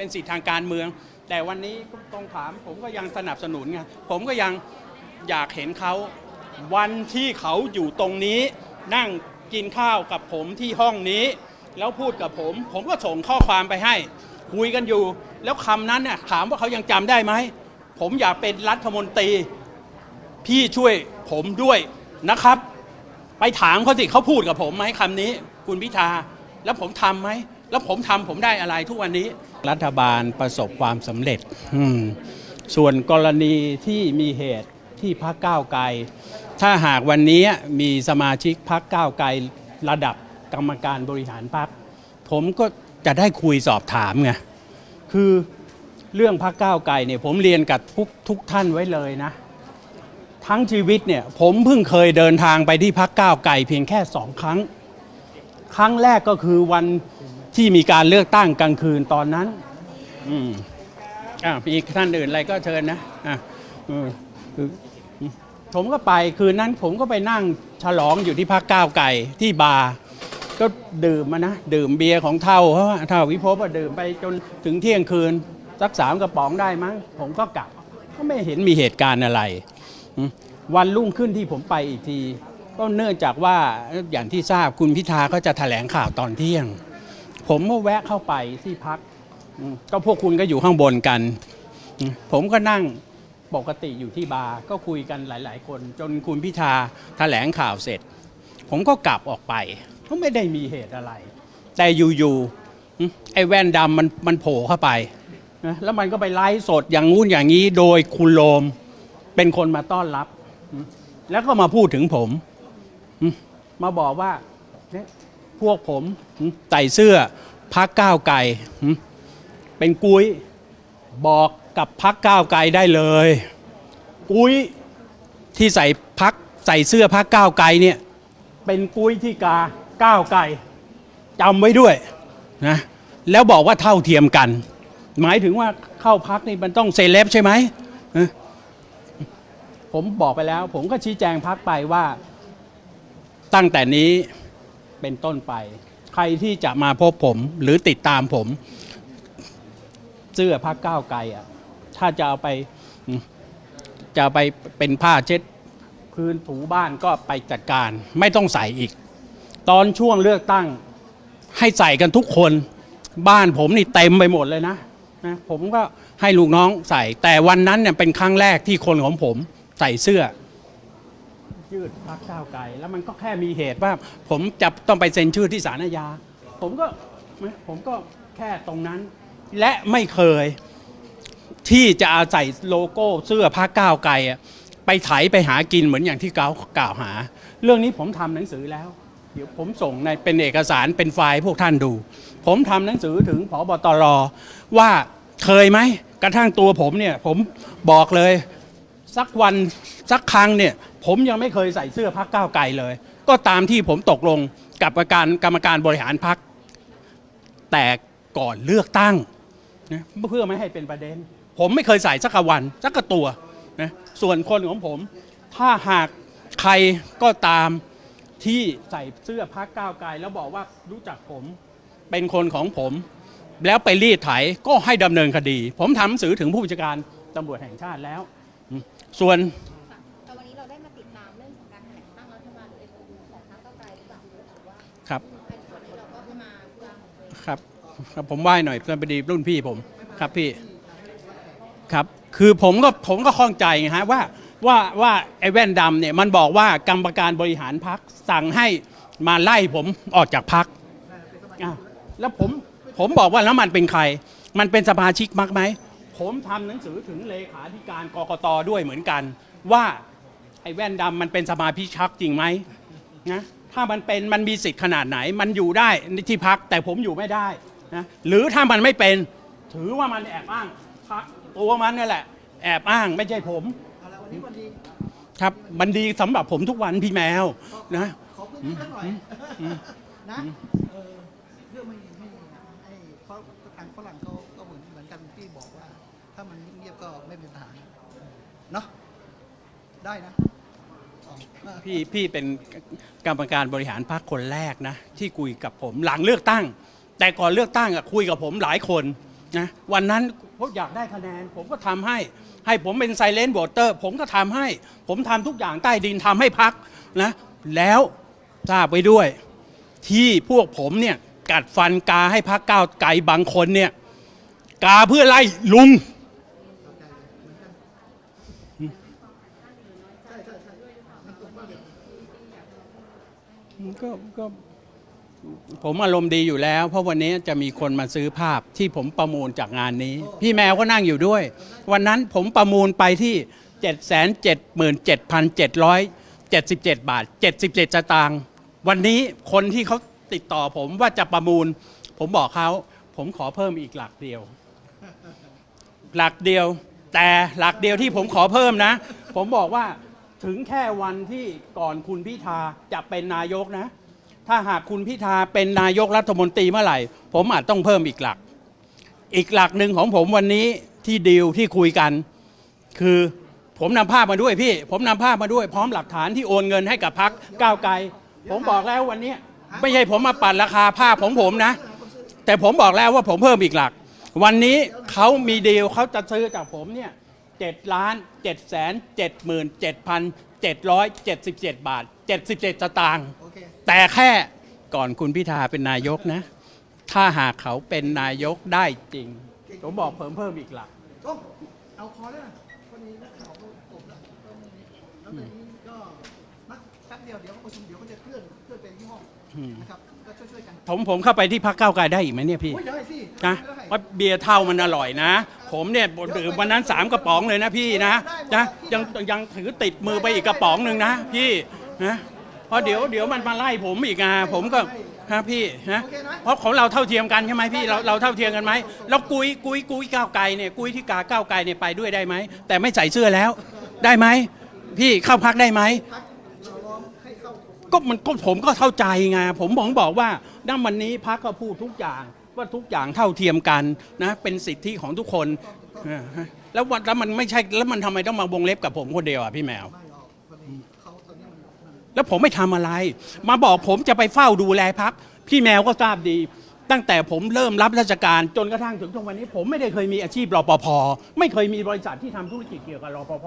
เป็นสิทธิทางการเมือง แต่วันนี้ต้องถามผมก็ยังสนับสนุนไงผมก็ยังอยากเห็นเขา วันที่เขาอยู่ตรงนี้ นั่งกินข้าวกับผมที่ห้องนี้ แล้วพูดกับผม ผมก็ส่งข้อความไปให้ คุยกันอยู่ แล้วคำนั้นเนี่ยถามว่าเขายังจำได้ไหม ผมอยากเป็นรัฐมนตรี พี่ช่วยผมด้วยนะครับ ไปถามเขาสิเขาพูดกับผมไหมคำนี้ คุณพิธาแล้วผมทำไหม แล้วผมทำผมได้อะไรทุกวันนี้ รัฐบาลประสบความสำเร็จ ส่วนกรณีที่มีเหตุที่พักก้าวไกล ถ้าหากวันนี้มีสมาชิกพักก้าวไกลระดับกรรมการบริหารพักผมก็จะได้คุยสอบถามไงคือเรื่องพักก้าวไกลเนี่ยผมเรียนกับทุกทุกท่านไว้เลยนะ ทั้งชีวิตเนี่ยผมเพิ่งเคยเดินทางไปที่พักก้าวไกลเพียงแค่สองครั้ง ครั้งแรกก็คือวัน ที่มีการเลือกตั้งกลางคืนตอนนั้น อืมอ่ามีท่านอื่นอะไรก็เชิญนะอะอืมคือผมก็ไปคืนนั้นผมก็ไปนั่งฉลองอยู่ที่พักก้าวไก่ที่บาร์ก็ดื่มมานะ ดื่มเบียร์ของเท่าเพราะว่าเท่าวิภพอะดื่มไปจนถึงเที่ยงคืน สักสามกระป๋องได้มั้ง ผมก็กลับ ก็ไม่เห็นมีเหตุการณ์อะไร วันรุ่งขึ้นที่ผมไปอีกที ก็เนื่องจากว่าอย่างที่ทราบคุณพิธาก็จะแถลงข่าวตอนเที่ยง ผมก็แวะเข้าไปที่พัก ก็พวกคุณก็อยู่ข้างบนกัน ผมก็นั่งปกติอยู่ที่บาร์ก็คุยกันหลาย ๆ คน จนคุณพิธาแถลงข่าวเสร็จ ผมก็กลับออกไปก็ไม่ได้มีเหตุอะไร แต่อยู่ๆไอ้แว่นดำมันมันโผล่เข้าไปนะแล้วมันก็ไปไลฟ์สดอย่างงู้นอย่างนี้ โดยคุณโลมเป็นคนมาต้อนรับ แล้วก็มาพูดถึงผม มาบอกว่า พวกผมใส่เสื้อพักก้าวไก่เป็นกุ้ยบอกกับพักก้าวไกลได้เลย กุ้ยที่ใส่พักใส่เสื้อพักก้าวไกลเนี่ยเป็นกุ้ยที่กาก้าวไกลจำไว้ด้วยนะแล้วบอกว่าเท่าเทียมกัน หมายถึงว่าเข้าพักนี่มันต้องเซเลบใช่ไหมผมบอกไปแล้ว ผมก็ชี้แจงพักไปว่า ตั้งแต่นี้ เป็นต้นไป ใครที่จะมาพบผมหรือติดตามผม เสื้อพักก้าวไกลอะถ้าจะเอาไปจะเอาไปเป็นผ้าเช็ดพื้นถูบ้านก็ไปจัดการ ไม่ต้องใส่อีก ตอนช่วงเลือกตั้งให้ใส่กันทุกคน บ้านผมนี่เต็มไปหมดเลยนะนะผมก็ให้ลูกน้องใส่แต่วันนั้นเนี่ยเป็นครั้งแรกที่คนของผมใส่เสื้อ ยืดพักก้าวไกลแล้วมันก็แค่มีเหตุว่า ผมจะต้องไปเซ็นชื่อที่ศาลอาญาผมก็ผมก็แค่ตรงนั้น และไม่เคยที่จะเอาใส่โลโก้เสื้อพักก้าวไกลอะไปไถไปหากินเหมือนอย่างที่เขากล่าวหา เรื่องนี้ผมทำหนังสือแล้ว เดี๋ยวผมส่งในเป็นเอกสารเป็นไฟล์พวกท่านดู ผมทำหนังสือถึงพบตรว่าเคยไหมกระทั่งตัวผมเนี่ยผมบอกเลย สักวันสักครั้งเนี่ย ผมยังไม่เคยใส่เสื้อพักก้าวไกลเลย ก็ตามที่ผมตกลงกับกรรมการกรรมการบริหารพัก แต่ก่อนเลือกตั้งนะเพื่อไม่ให้เป็นประเด็น ผมไม่เคยใส่สักวันสักกะตัวนะส่วนคนของผม ถ้าหากใครก็ตามที่ใส่เสื้อพักก้าวไกลแล้วบอกว่ารู้จักผมเป็นคนของผม แล้วไปรีดไถก็ให้ดำเนินคดี ผมทำหนังสือถึงผู้บัญชาการตำรวจแห่งชาติแล้ว ส่วน เราได้มาติดตามเรื่องของการแถลงตั้งรัฐบาลหรือ MOU ของพรรคก้าวไกลหรือเปล่าหรือว่าครับเป็นวันนี้เราก็มาเพื่อครับครับผมไหว้หน่อยเพื่อนพอดีรุ่นพี่ผมครับพี่ครับคือผมก็ผมก็ข้องใจไงฮะว่าว่าว่าไอ้แว่นดำเนี่ยมันบอกว่ากรรมการบริหารพักสั่งให้มาไล่ผมออกจากพักแล้วผมผมบอกว่าแล้วมันเป็นใคร มันเป็นสมาชิกมักไหม ผมทำหนังสือถึงเลขาธิการกกตด้วยเหมือนกัน ว่า ไอ้แว่นดำมันเป็นสมาชิกชักจริงไหมนะถ้ามันเป็นมันมีสิทธิ์ขนาดไหน มันอยู่ได้ที่พักแต่ผมอยู่ไม่ได้นะหรือถ้ามันไม่เป็น ถือว่ามันแอบอ้างพักตัวมันนี่แหละ แอบอ้างไม่ใช่ผม เอาละวันนี้วันดีครับมันดีสำหรับผมทุกวันพี่แมวนะ ขอพื้นที่สักหน่อยนะเออเรื่องไม่ไม่ไอ้เพราะทางฝรั่งเขาก็เหมือนเหมือนกันที่บอกว่า ถ้ามันเงียบๆก็ไม่เป็นปัญหาเนาะได้นะอ๋อ พี่พี่เป็นกรรมการบริหารพรรคคนแรกนะ ที่คุยกับผมหลังเลือกตั้ง แต่ก่อนเลือกตั้งอะคุยกับผมหลายคนนะวันนั้นผมอยากได้คะแนน ผมก็ทำให้ ให้ผมเป็นไซเลน t ์ o เตอร์ ผมก็ทำให้ ผมทำทุกอย่างใต้ดินทำให้พักนะ แล้วทราบไว้ด้วย ที่พวกผมเนี่ยกัดฟันกาให้พักก้าวไกลบางคนเนี่ยกาเพื่อไล่ลุง ก็ก็ผมอารมณ์ดีอยู่แล้ว เพราะวันนี้จะมีคนมาซื้อภาพที่ผมประมูลจากงานนี้ พี่แมวก็นั่งอยู่ด้วย วันนั้นผมประมูลไปที่ 777,777 บาท 77สตางค์วันนี้คนที่เขาติดต่อผมว่าจะประมูล ผมบอกเขาผมขอเพิ่มอีกหลักเดียว หลักเดียว แต่หลักเดียวที่ผมขอเพิ่มนะ ผมบอกว่า ถึงแค่วันที่ก่อนคุณพิธาจะเป็นนายกนะ ถ้าหากคุณพิธาเป็นนายกรัฐมนตรีเมื่อไหร่ ผมอาจต้องเพิ่มอีกหลัก อีกหลักหนึ่งของผมวันนี้ที่ดีลที่คุยกัน คือผมนำภาพมาด้วยพี่ ผมนำภาพมาด้วยพร้อมหลักฐานที่โอนเงินให้กับพักก้าวไกล ผมบอกแล้ววันนี้ไม่ใช่ผมมาปั่นราคาภาพของผมนะ แต่ผมบอกแล้วว่าผมเพิ่มอีกหลัก วันนี้เขามีดีลเขาจะซื้อจากผมเนี่ย เจ็ดล้านเจ็ดแสนเจ็ดหมื่นเจ็ดพันเจ็ดร้อยเจ็ดสิบเจ็ดบาทเจ็ดสิบเจ็ดสตางค์โอเคแต่แค่ก่อนคุณพิธาเป็นนายกนะ ถ้าหากเขาเป็นนายกได้จริง ผมบอกเพิ่มเพิ่มอีกหลักโอ้เอาพอแล้วนะพอดีนักข่าวก็จบแล้วก็ไม่มีแล้วตอนนี้ก็นักแป๊บเดียวเดี๋ยวเขาประชุมเดี๋ยวเขาจะเคลื่อนเคลื่อนไปที่ห้องอืมนะครับก็ช่วยๆกันผมผมเข้าไปที่พักเก้าวไกลได้อีกไหมเนี่ยพี่โอ้ยได้สินะได้ว่าเบียร์เท่ามันอร่อยนะ ผมเนี่ยดื่มวันนั้นสามกระป๋องเลยนะพี่นะนะยังยังถือติดมือไปอีกกระป๋องหนึ่งนะพี่นะเพราะเดี๋ยวเดี๋ยวมันมาไล่ผมอีกอะผมก็ฮะพี่นะโอเคนะเพราะของเราเท่าเทียมกันใช่ไหมพี่เราเราเท่าเทียมกันไหมแล้วกุยกุยกุยก้าวไกลเนี่ยกุยที่กาก้าวไกลเนี่ยไปด้วยได้ไหมแต่ไม่ใส่เสื้อแล้ว ได้ไหมพี่เข้าพักได้ไหมพักเราล้อมให้เข้าก็มันก็ผมก็เข้าใจไงผมผมบอกว่าณวันนี้พักก็พูดทุกอย่าง ว่าทุกอย่างเท่าเทียมกันนะเป็นสิทธิของทุกคนแล้ววันแล้วมันไม่ใช่แล้วมันทำไมต้องมาวงเล็บกับผมคนเดียวอะพี่แมว แล้วผมไม่ทำอะไร มาบอกผมจะไปเฝ้าดูแลพักพี่แมวก็ทราบดี ตั้งแต่ผมเริ่มรับราชการจนกระทั่งถึงทุกวันนี้ ผมไม่ได้เคยมีอาชีพรปภไม่เคยมีบริษัทที่ทำธุรกิจเกี่ยวกับรปภ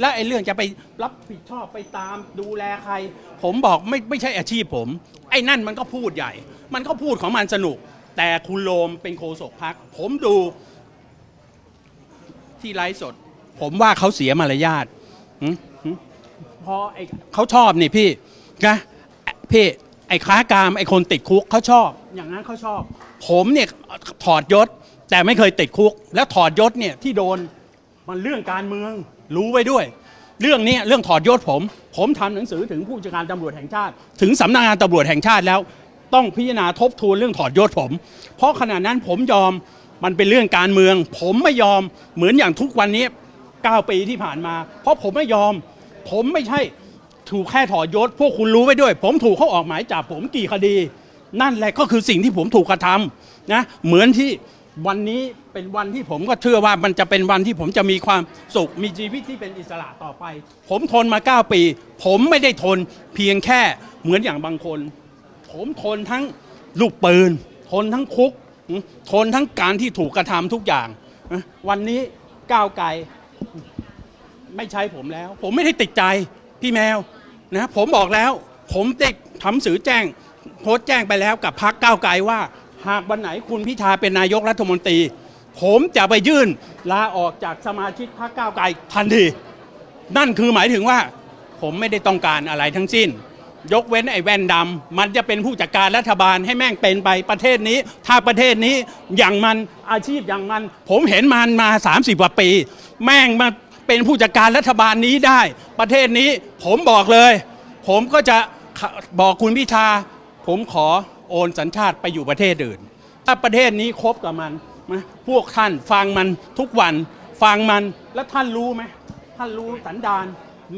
และไอ้เรื่องจะไปรับผิดชอบไปตามดูแลใคร ผมบอกไม่ไม่ใช่อาชีพผม ไอ้นั่นมันก็พูดใหญ่ มันก็พูดของมันสนุก แต่คุณโลมเป็นโฆษกพัก ผมดูที่ไลฟ์สด ผมว่าเขาเสียมารยาทหึหึพอไอ้เขาชอบนี่พี่นะพี่ไอ้ค้ากามไอ้คนติดคุกเขาชอบ อย่างนั้นเขาชอบ ผมเนี่ยถอดยศแต่ไม่เคยติดคุก แล้วถอดยศเนี่ยที่โดนมันเรื่องการเมือง รู้ไว้ด้วย เรื่องเนี้ยเรื่องถอดยศผม ผมทำหนังสือถึงผู้จัดการตำรวจแห่งชาติ ถึงสำนักงานตำรวจแห่งชาติแล้ว ต้องพิจารณาทบทวนเรื่องถอดยศผม เพราะขณะนั้นผมยอมมันเป็นเรื่องการเมือง ผมไม่ยอมเหมือนอย่างทุกวันนี้ 9 ปีที่ผ่านมา เพราะผมไม่ยอม ผมไม่ใช่ถูกแค่ถอดยศ พวกคุณรู้ไว้ด้วย ผมถูกเขาออกหมายจับผมกี่คดี นั่นแหละก็คือสิ่งที่ผมถูกกระทำนะเหมือนที่วันนี้เป็นวันที่ผมก็เชื่อว่ามันจะเป็นวันที่ผมจะมีความสุขมีชีวิตที่เป็นอิสระต่อไป ผมทนมา 9 ปี ผมไม่ได้ทนเพียงแค่เหมือนอย่างบางคน ผมทนทั้งลูกปืน ทนทั้งคุก ทนทั้งการที่ถูกกระทำทุกอย่างนะวันนี้ก้าวไกลไม่ใช่ผมแล้ว ผมไม่ได้ติดใจพี่แมวนะผมบอกแล้ว ผมได้ทำสื่อแจ้ง โพสต์แจ้งไปแล้วกับพักก้าวไกลว่า หากวันไหนคุณพิธาเป็นนายกรัฐมนตรี ผมจะไปยื่นลาออกจากสมาชิกพักก้าวไกลทันที นั่นคือหมายถึงว่า ผมไม่ได้ต้องการอะไรทั้งสิ้น ยกเว้นไอ้แว่นดำมันจะเป็นผู้จัดการรัฐบาลให้แม่งเป็นไปประเทศนี้ ถ้าประเทศนี้อย่างมันอาชีพอย่างมัน ผมเห็นมันมา 30กว่าปี แม่งมาเป็นผู้จัดการรัฐบาลนี้ได้ ประเทศนี้ผมบอกเลย ผมก็จะบอกคุณพิธา ผมขอโอนสัญชาติไปอยู่ประเทศอื่น ถ้าประเทศนี้คบกับมันนะพวกท่านฟังมันทุกวันฟังมันแล้วท่านรู้ไหมท่านรู้สันดาน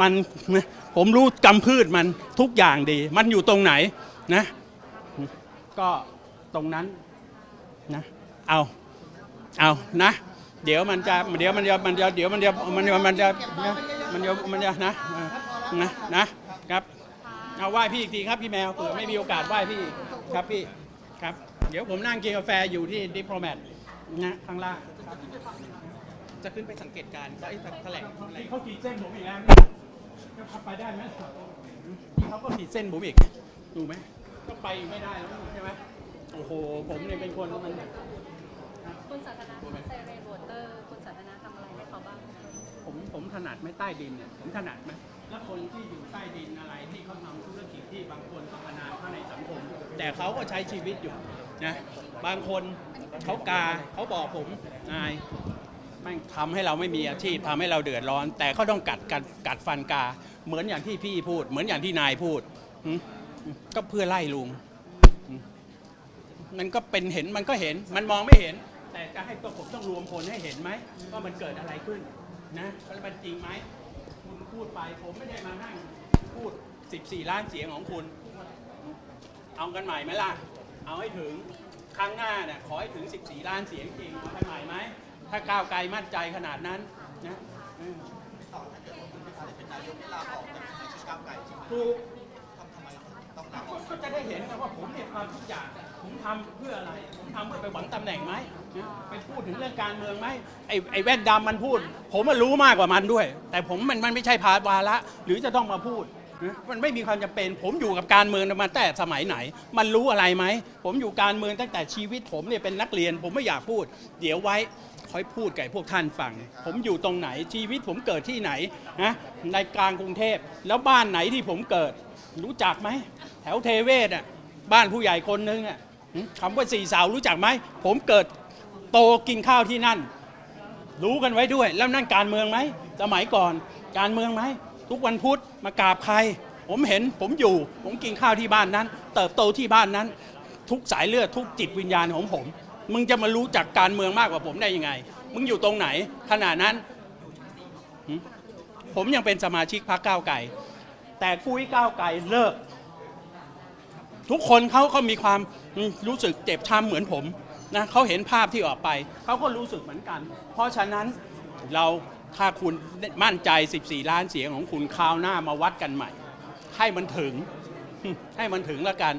มันนะ ผมรู้กำพืชมันทุกอย่างดี มันอยู่ตรงไหนนะ ก็ตรงนั้นนะ เอาเอานะ เดี๋ยวมันจะเดี๋ยวมันจะมันจะเดี๋ยวมันจะมันจะมันจะมันจะมันจะนะนะนะครับเอาไหว้พี่อีกทีครับพี่แมวเผื่อไม่มีโอกาสไหว้พี่ครับพี่ครับ เดี๋ยวผมนั่งกินกาแฟอยู่ที่ดิปโลแมทนะข้างล่างจะขึ้นไปสังเกตการณ์ไอ้แถลงอะไรเขาขีดเส้นผมอีกแล้ว เนี่ยจะไปได้ไหมที่เขาก็ขีดเส้นผมอีกดูไหมก็ไปไม่ได้แล้วใช่ไหมโอ้โห ผมเนี่ยเป็นคนมันคุณสันทนาทำไซเรนวอเตอร์คุณสันทนาทำอะไรให้เขาบ้างผมผมถนัดไหม่ใต้ดินเนี่ยผมถนัดไหมแล้วคนที่อยู่ใต้ดินอะไรที่เขาทำธุรกิจที่บางคนก็พนานเข้าในสังคม แต่เขาก็ใช้ชีวิตอยู่นะบางคนเขากาเขาบอกผมนาย แม่งทำให้เราไม่มีอาชีพทำให้เราเดือดร้อน แต่เขาต้องกัดกัดกัดฟันกา เหมือนอย่างที่พี่พูด เหมือนอย่างที่นายพูดหืมก็เพื่อไล่ลุงหืมมันก็เป็นเห็นมันก็เห็น มันมองไม่เห็น แต่จะให้ตัวผมต้องรวมพลให้เห็นไหมว่ามันเกิดอะไรขึ้นนะแล้วมันจริงไหมคุณพูดไปผมไม่ได้มานั่งพูด 14 ล้านเสียงของคุณ เอากันใหม่ไหมล่ะ เอาให้ถึงครั้งหน้าเนี่ยขอให้ถึง 14 ล้านเสียงจริงเอากันใหม่ไหม ถ้าก้าวไกลมั่นใจขนาดนั้นนะอืมถูกก็จะได้เห็นนะว่าผมเนี่ยทำทุกอย่างผมทำเพื่ออะไร ผมทำเพื่อไปหวังตำแหน่งไหมนะไปพูดถึงเรื่องการเมืองไหมไอ้ไอ้แว่นดำมันพูด ผมมันรู้มากกว่ามันด้วย แต่ผมมันมันไม่ใช่ภาวาระหรือจะต้องมาพูดนะมันไม่มีความจำเป็น ผมอยู่กับการเมืองมาแต่สมัยไหน มันรู้อะไรไหม ผมอยู่การเมืองตั้งแต่ชีวิตผมเนี่ยเป็นนักเรียน ผมไม่อยากพูด เดี๋ยวไว้ ค่อยพูดกับพวกท่านฟัง ผมอยู่ตรงไหนชีวิตผมเกิดที่ไหนนะในกลางกรุงเทพแล้วบ้านไหนที่ผมเกิด รู้จักไหม แถวเทเวศอะบ้านผู้ใหญ่คนนึงอะคำว่าสี่สาวรู้จักไหม ผมเกิดโตกินข้าวที่นั่น รู้กันไว้ด้วย แล้วนั่นการเมืองไหมสมัยก่อนการเมืองไหมทุกวันพุธมากราบใคร ผมเห็นผมอยู่ ผมกินข้าวที่บ้านนั้น เติบโตที่บ้านนั้น ทุกสายเลือดทุกจิตวิญญาณของผม มึงจะมารู้จักการเมืองมากกว่าผมได้ยังไง มึงอยู่ตรงไหนขนาดนั้น ผมยังเป็นสมาชิกพรรคก้าวไก่ แต่กุ้ยก้าวไก่เลิก ทุกคนเขาเขามีความอืมรู้สึกเจ็บช้ำเหมือนผมนะเขาเห็นภาพที่ออกไป เขาก็รู้สึกเหมือนกัน เพราะฉะนั้นเราถ้าคุณมั่นใจ 14 ล้านเสียงของคุณคราวหน้ามาวัดกันใหม่ ให้มันถึง ให้มันถึงแล้วกัน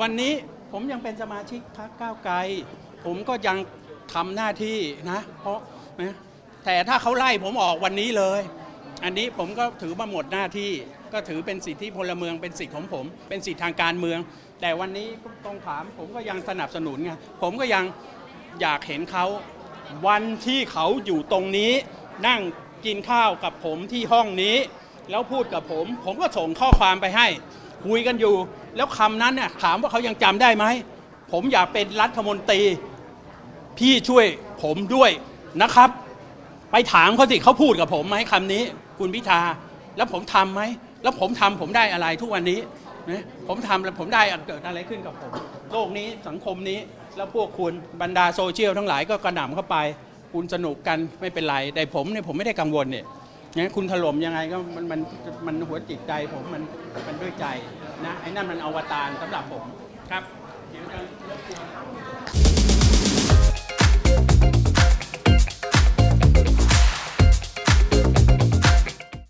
วันนี้ผมยังเป็นสมาชิกพรรคก้าวไกล ผมก็ยังทำหน้าที่นะ เพราะนะแต่ถ้าเขาไล่ผมออกวันนี้เลย อันนี้ผมก็ถือมาหมดหน้าที่ ก็ถือเป็นสิทธิพลเมืองเป็นสิทธิของผม เป็นสิทธิทางการเมือง แต่วันนี้ต้องถามผมก็ยังสนับสนุนไงผมก็ยังอยากเห็นเขาวันที่เขาอยู่ตรงนี้ นั่งกินข้าวกับผมที่ห้องนี้ แล้วพูดกับผม ผมก็ส่งข้อความไปให้ คุยกันอยู่ แล้วคำนั้นเนี่ยถามว่าเขายังจำได้ไหม ผมอยากเป็นรัฐมนตรี พี่ช่วยผมด้วยนะครับ ไปถามเขาสิเขาพูดกับผมไหมคำนี้ คุณพิธา แล้วผมทำไหม แล้วผมทำผมได้อะไรทุกวันนี้นะผมทำแล้วผมได้เกิดอะไรขึ้นกับผม โลกนี้สังคมนี้แล้วพวกคุณบรรดาโซเชียลทั้งหลายก็กระหน่ำเข้าไป คุณสนุกกันไม่เป็นไรแต่ผมเนี่ยผมไม่ได้กังวลเนี่ยนะคุณถล่มยังไงก็มันมันมันหัวจิตใจผมมันมันด้วยใจ นะไอ้นั่นมันอวตารสำหรับผมครับเดี๋ยวจะรบกวน